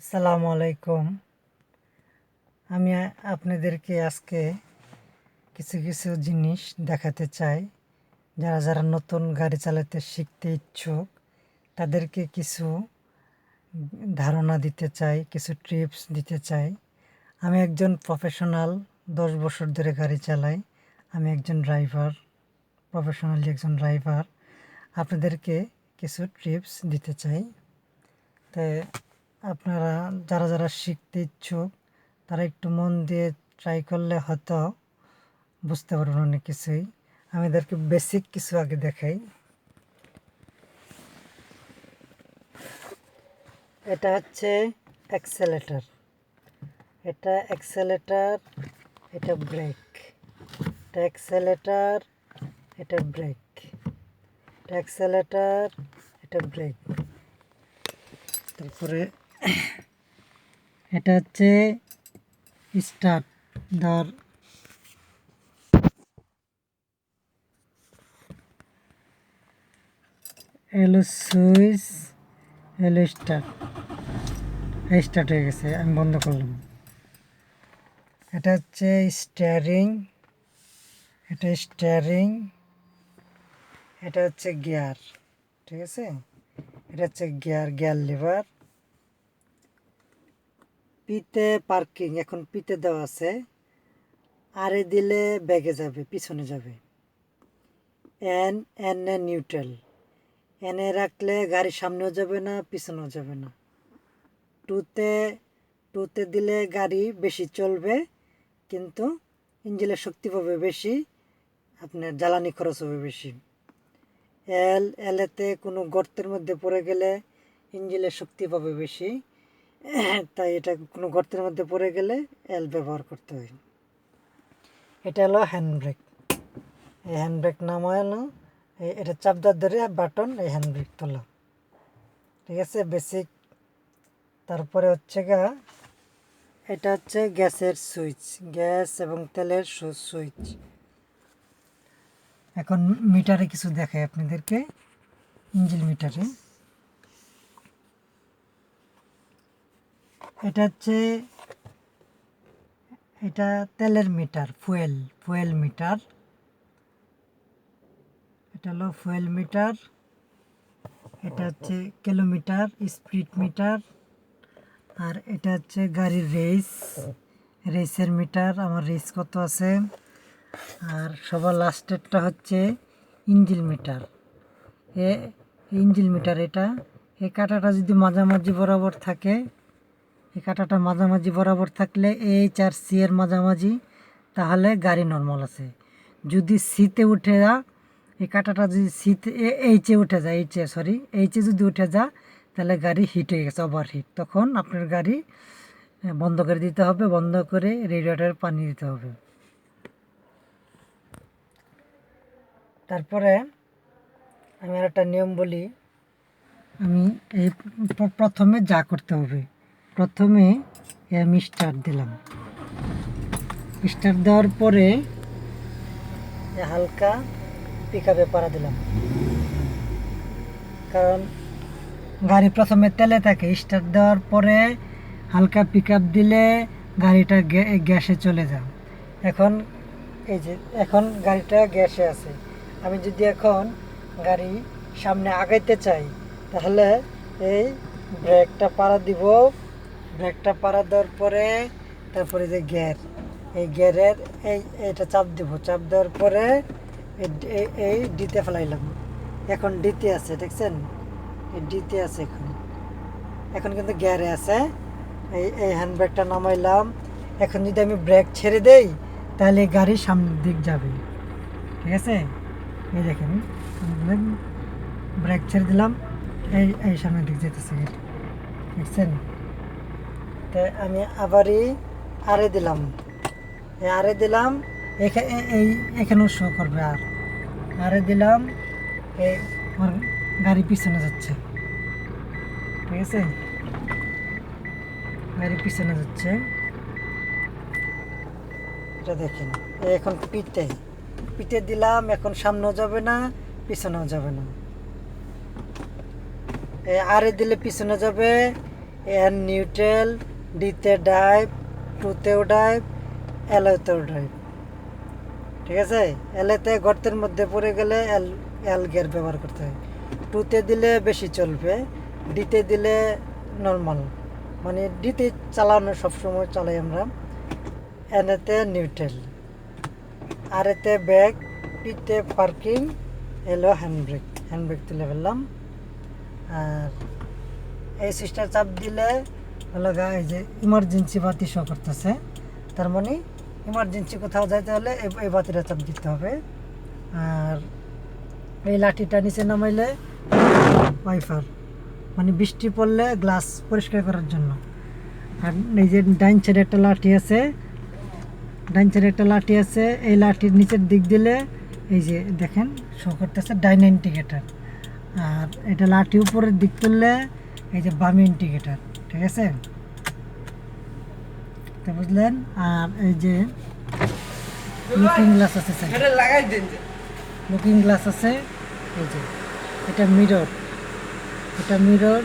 আসসালামু আলাইকুম। আমি আপনাদেরকে আজকে কিছু কিছু জিনিস দেখাতে চাই। যারা যারা নতুন গাড়ি চালাতে শিখতে ইচ্ছুক, তাদেরকে কিছু ধারণা দিতে চাই, কিছু টিপস দিতে চাই। আমি একজন প্রফেশনাল দশ বছর ধরে গাড়ি চালাই। আমি একজন ড্রাইভার প্রফেশনালি একজন ড্রাইভার আপনাদেরকে কিছু টিপস দিতে চাই। তাই আপনারা যারা যারা শিখতে ইচ্ছুক, তারা একটু মন দিয়ে ট্রাই করলে হয়তো বুঝতে পারবেন অনেক কিছুই। আমি এদেরকে বেসিক কিছু আগে দেখাই। এটা হচ্ছে অ্যাক্সেলেটার এটা অ্যাক্সেলেটার এটা ব্রেক এটা অ্যাক্সেলেটার এটা ব্রেক এটা অ্যাক্সেলেটার এটা ব্রেক তারপরে এটা হচ্ছে স্টার্ট ধর এলো সুইচ এলো স্টার্ট। স্টার্ট হয়ে গেছে, আমি বন্ধ করলাম। এটা হচ্ছে স্টিয়ারিং, এটা স্টিয়ারিং, এটা হচ্ছে গিয়ার, ঠিক আছে? এটা হচ্ছে গিয়ার গিয়ার লিভার। পিতে পার্কিং এখন পিতে দেওয়া আছে। আরে দিলে ব্যাগে যাবে, পিছনে যাবে। এন এন এ নিউট্রাল এনে রাখলে গাড়ি সামনেও যাবে না, পিছনেও যাবে না। টুতে টুতে দিলে গাড়ি বেশি চলবে, কিন্তু ইঞ্জিনের শক্তি পাবে বেশি, আপনার জ্বালানি খরচ হবে বেশি। এল এলেতে কোনো গর্তের মধ্যে পড়ে গেলে ইঞ্জিনের শক্তি পাবে বেশি। তাই এটা কোনো গর্তের মধ্যে পড়ে গেলে এল ব্যবহার করতে হয়। এটা হলো হ্যান্ড ব্রেক এই হ্যান্ড ব্রেক নামানো এটা চাপদার ধরে বাটন এই হ্যান্ড ব্রেক তোলা। ঠিক আছে? বেসিক তারপরে হচ্ছে গা, এটা হচ্ছে গ্যাসের সুইচ। গ্যাস এবং তেলের সুইচ। এখন মিটারে কিছু দেখাই আপনাদেরকে। ইঞ্জিন মিটারে। এটা হচ্ছে, এটা তেলের মিটার, ফুয়েল ফুয়েল মিটার। এটা হলো ফুয়েল মিটার। এটা হচ্ছে কিলোমিটার, স্পিড মিটার। আর এটা হচ্ছে গাড়ির রেস, রেসের মিটার। আমার রেস কত আছে? আর সবার লাস্টেরটা হচ্ছে ইঞ্জিল মিটার। এ, ইঞ্জিল মিটার এটা। এই কাঁটাটা যদি মাঝামাঝি বরাবর থাকে এই কাঁটাটা মাঝামাঝি বরাবর থাকলে এইচ আর সি এর মাঝামাঝি, তাহলে গাড়ি নর্মাল আছে। যদি সিতে উঠে যা, এই কাঁটাটা যদি সিতে এইচে উঠে যায় এইচে সরি এইচে যদি উঠে যা, তাহলে গাড়ি হিট হয়ে গেছে ওভার হিট তখন আপনার গাড়ি বন্ধ করে দিতে হবে, বন্ধ করে রেডিয়েটার পানি দিতে হবে। তারপরে আমি একটা নিয়ম বলি, আমি এই প্রথমে যা করতে হবে। প্রথমে আমি স্টার্ট দিলাম। স্টার্ট দেওয়ার পরে হালকা পিক আপে পাড়া দিলাম। কারণ গাড়ি প্রথমে তেলে থাকে স্টার্ট দেওয়ার পরে হালকা পিক দিলে গাড়িটা গ্যা- গ্যাসে চলে যায়। এখন এই যে, এখন গাড়িটা গ্যাসে আছে। আমি যদি এখন গাড়ি সামনে আগাইতে চাই, তাহলে এই ব্রেকটা পাড়া দিব ব্রেকটা পাড়া দেওয়ার পরে তারপরে যে গিয়ার এই গিয়ারের এই এটা চাপ দিব। চাপ দেওয়ার পরে এই- ডিতে ফেলাইলাম। এখন ডিতে আছে, দেখছেন? এই ডিতে আছে এখন। এখন কিন্তু গিয়ারে আছে। এই এই হ্যান্ড নামাইলাম। এখন যদি আমি ব্রেক ছেড়ে দেই, তাহলে গাড়ি সামনের দিক যাবে। ঠিক আছে? এই দেখেন ব্রেক ছেড়ে দিলাম। এই এই সামনের দিক যেতেছে। দেখছেন? আমি আবারই আরে দিলাম। আরে দিলাম, এখা- এ- এই, এখানেও শো করবে আর। আরে দিলাম এই আমার গাড়ি পিছনে যাচ্ছে। ঠিক আছে? গাড়ি পিছনে যাচ্ছে। এটা দেখেন এখন পিতে পিতে দিলাম, এখন সামনেও যাবে না, পিছনেও যাবে না। এই আরে দিলে পিছনে যাবে এন নিউট্রেল ডিতে ডাইভ, টুতেও ডাইভ এলোতেও ডাইভ। ঠিক আছে? এলেতে গর্তের মধ্যে পড়ে গেলে এল এল গিয়ার ব্যবহার করতে হয়। টুতে দিলে বেশি চলবে, ডিতে দিলে নর্মাল। মানে ডিতে চালানো সবসময় চালাই আমরা। এনেতে নিউট্রেল। আর এতে ব্যাগ, পিতে পার্কিং, এলো হ্যান্ড ব্রেক হ্যান্ড ব্রেক তুলে ফেললাম। আর এই সুইচটা চাপ দিলে হলো এই যে ইমার্জেন্সি বাতি শো করতেছে। তার মানে ইমার্জেন্সি কোথাও যাইতে হলে এই- বাতিটা চাপ দিতে হবে। আর এই লাঠিটা নিচে নামাইলে ওয়াইফার মানে বৃষ্টি পড়লে গ্লাস পরিষ্কার করার জন্য। আর এই যে ডাইন সাইডে একটা লাঠি আছে, ডাইন সাইডে একটা লাঠি আছে, এই লাঠির নিচের দিক দিলে এই যে দেখেন শো করতেছে ডাইন ইন্ডিকেটার। আর এটা লাঠি উপরের দিক করলে এই যে বাম ইন্ডিকেটার। ঠিক আছে? তো বুঝলেন? আর এই যে লুকিং গ্লাস আছে side এটা লাগাই দিন যে। লুকিং গ্লাস আছে এই যে এটা মিরর এটা মিরর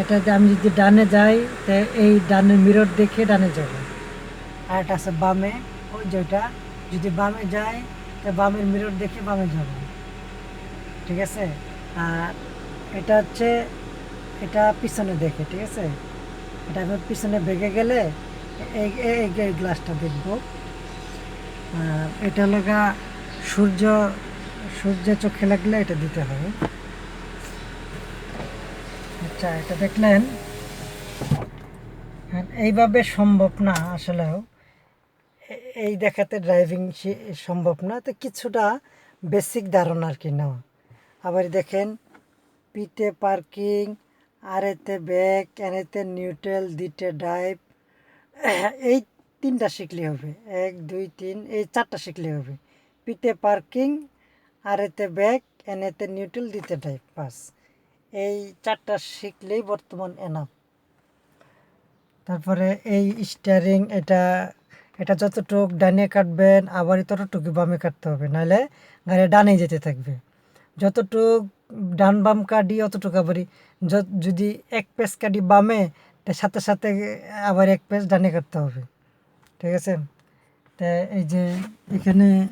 এটা যে আমি যদি ডানে যাই তা এই ডানে মিরর দেখে ডানে যাব। আর এটা আছে বামে ওই যেটা যদি বামে যাই তা বামের মিরর দেখে বামে যাব। ঠিক আছে? আর এটা হচ্ছে এটা পিছনে দেখে, ঠিক আছে? এটা আমি পিছনে বেগে গেলে এই এই গ্লাসটা দেখব। এটা লাগা সূর্য সূর্য চোখে লাগলে এটা দিতে হবে। আচ্ছা এটা দেখলেন? এইভাবে সম্ভব না আসলেও। এই দেখাতে ড্রাইভিং সম্ভব না। তো কিছুটা বেসিক ধারণা আর কি নেওয়া। আবার দেখেন পিতে পার্কিং আর এতে ব্যাক এনেতে নিউট্রাল দিতে ড্রাইভ এই তিনটা শিখলে হবে। এক, দুই, তিন, এই চারটা শিখলে হবে। পিতে পার্কিং আর এতে ব্যাক এনেতে নিউট্রাল দিতে ড্রাইভ পাস এই চারটা শিখলেই বর্তমান এনাফ। তারপরে এই স্টারিং এটা এটা যতটুক ডানে কাটবেন, আবার ততটুকু বামে কাটতে হবে। নাহলে গাড়ি ডানে যেতে থাকবে। যতটুক ডান বাম কাটি অতটুকু য- যদি এক পেস কাটি বামে তার সাথে সাথে আবার এক পেস ডানে কাটতে হবে। ঠিক আছে? তা এই যে এখানে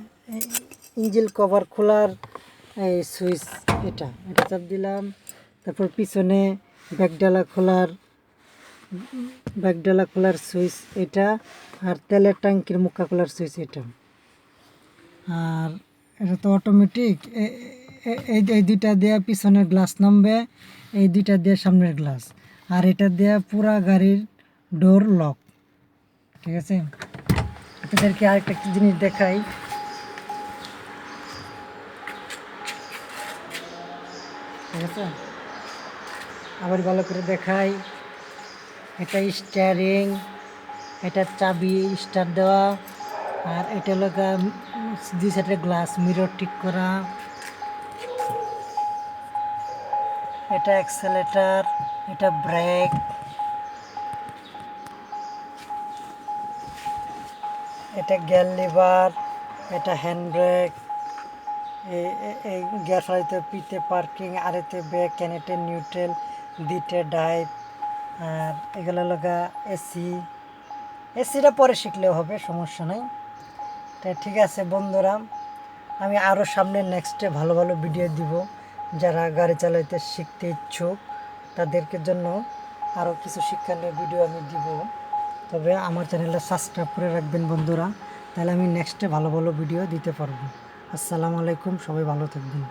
ইঞ্জিল কভার খোলার এই সুইচ এটা এটা চাপ দিলাম। তারপর পিছনে ব্যাগডালা খোলার ব্যাগডালা খোলার সুইচ এটা, আর তেলের ট্যাঙ্কির মুখা খোলার সুইচ এটা। আর এটা তো অটোমেটিক এই এই দুইটা দিয়ে পিছনের গ্লাস নামবে, এই দুইটা দিয়ে সামনের গ্লাস আর এটা দিয়ে পুরা গাড়ির ডোর লক ঠিক আছে? আপনাদেরকে আরেকটা একটা জিনিস দেখাই। ঠিক আছে? আবার ভালো করে দেখাই। এটা স্টিয়ারিং এটা চাবি স্টার্ট দেওয়া। আর এটা হলো দুই সাইডে গ্লাস মিরর ঠিক করা। এটা অ্যাক্সেলেটার এটা ব্রেক এটা গিয়ার লিভার এটা হ্যান্ড ব্রেক এই- গিয়ার ফেলাইতে পিতে পার্কিং আর এতে ব্রেক ক্যানেটে নিউট্রেল দিতে ডাইভ আর এগুলো লগা এসি এসিটা পরে শিখলেও হবে, সমস্যা নাই। তা ঠিক আছে বন্ধুরা, আমি আরও সামনে নেক্সটে ভালো ভালো ভিডিও দিব। যারা গাড়ি চালাইতে শিখতে ইচ্ছুক, তাদেরকে জন্য আরও কিছু শিক্ষণীয় ভিডিও আমি দিব। তবে আমার চ্যানেলটা সাবস্ক্রাইব করে রাখবেন বন্ধুরা, তাহলে আমি নেক্সটে ভালো ভালো ভিডিও দিতে পারব। আসসালামু আলাইকুম, সবাই ভালো থাকবেন।